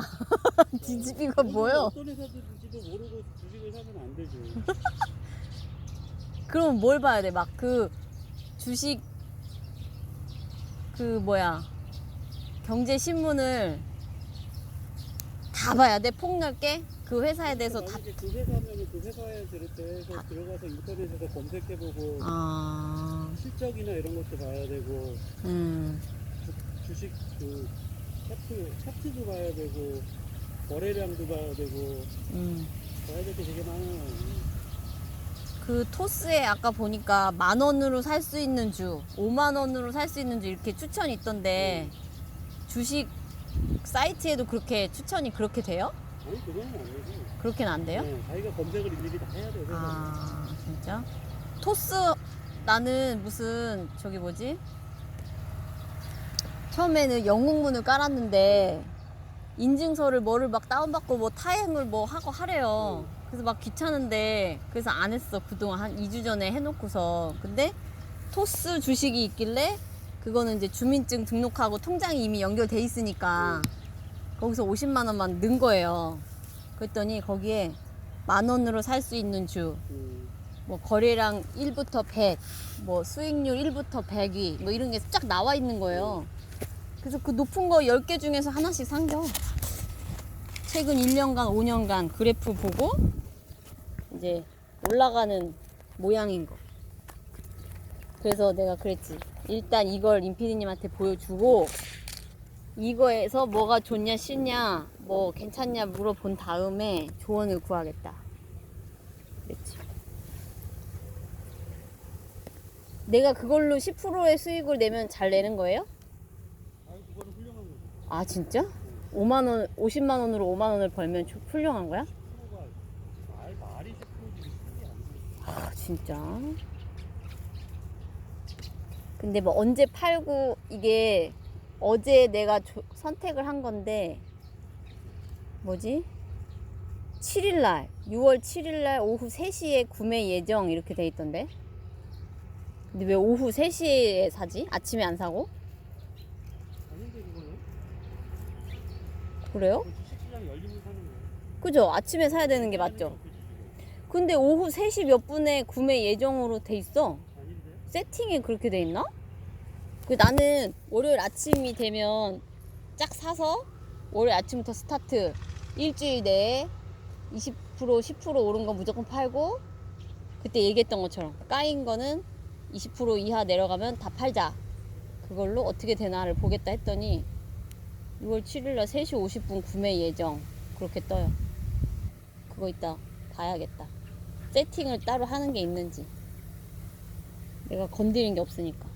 뒤집이가 뭐예요? 어떤 회사들인지도 모르고 주식을 사면 안 되지. 그럼 뭘 봐야 돼? 막 그 주식 그 뭐야 경제 신문을 다 봐야 돼 폭넓게 그 회사에 대해서 다. 만약에 그 회사면 그 회사에 들을 때서 들어가서 인터넷에서 검색해보고 아, 실적이나 이런 것도 봐야 되고 음, 주- 주식 그 차트 차트도 봐야 되고 거래량도 봐야 되고 음. 봐야 될 게 되게 많아요. 그 토스에 아까 보니까 만 원으로 살 수 있는 주, 5만 원으로 살 수 있는 주 이렇게 추천이 있던데 주식 사이트에도 그렇게 추천이 그렇게 돼요? 아니 안 되지. 그렇게는 안 돼요? 네, 자기가 검색을 일일이 다 해야 돼. 회사는. 아 진짜? 토스 나는 무슨 저기 뭐지? 처음에는 영웅문을 깔았는데 인증서를 뭐를 막 다운받고 뭐 타행을 뭐 하고 하래요. 그래서 막 귀찮은데 그래서 안 했어 그동안 한 2주 전에 해놓고서 근데 토스 주식이 있길래 그거는 이제 주민증 등록하고 통장이 이미 연결돼 있으니까 거기서 50만 원만 넣은 거예요. 그랬더니 거기에 만 원으로 살 수 있는 주, 음, 뭐 거래량 1부터 100, 뭐 수익률 1부터 100위, 뭐 이런 게 쫙 나와 있는 거예요. 그래서 그 높은 거 10개 중에서 하나씩 상겨. 최근 1년간, 5년간 그래프 보고 이제 올라가는 모양인 거. 그래서 내가 그랬지. 일단 이걸 임피디님한테 보여주고 이거에서 뭐가 좋냐 싫냐 뭐 괜찮냐 물어본 다음에 조언을 구하겠다. 그랬지. 내가 그걸로 10%의 수익을 내면 잘 내는 거예요? 아니 그거는 훌륭한 거지. 아 진짜? 5만 원, 50만 원으로 5만 원을 벌면 조- 훌륭한 거야? 프로가 말 말이 10%지 쉽게 안 돼. 아 진짜? 근데 뭐 언제 팔고 이게 어제 내가 조- 선택을 한 건데 뭐지? 7일 날 6월 7일 날 오후 3시에 구매 예정 이렇게 돼 있던데 근데 왜 오후 3시에 사지? 아침에 안 사고? 아닌데 그거는 그래요? 그. 그죠? 아침에 사야 되는 게 맞죠? 근데 오후 3시 몇 분에 구매 예정으로 돼 있어? 세팅이 그렇게 돼 있나? 그 나는 월요일 아침이 되면 짝 사서 월요일 아침부터 스타트 일주일 내에 20% 10% 오른 거 무조건 팔고 그때 얘기했던 것처럼 까인 거는 20% 이하 내려가면 다 팔자 그걸로 어떻게 되나를 보겠다 했더니 6월 7일날 3시 50분 구매 예정. 그렇게 떠요. 그거 이따 봐야겠다. 세팅을 따로 하는 게 있는지. 내가 건드린 게 없으니까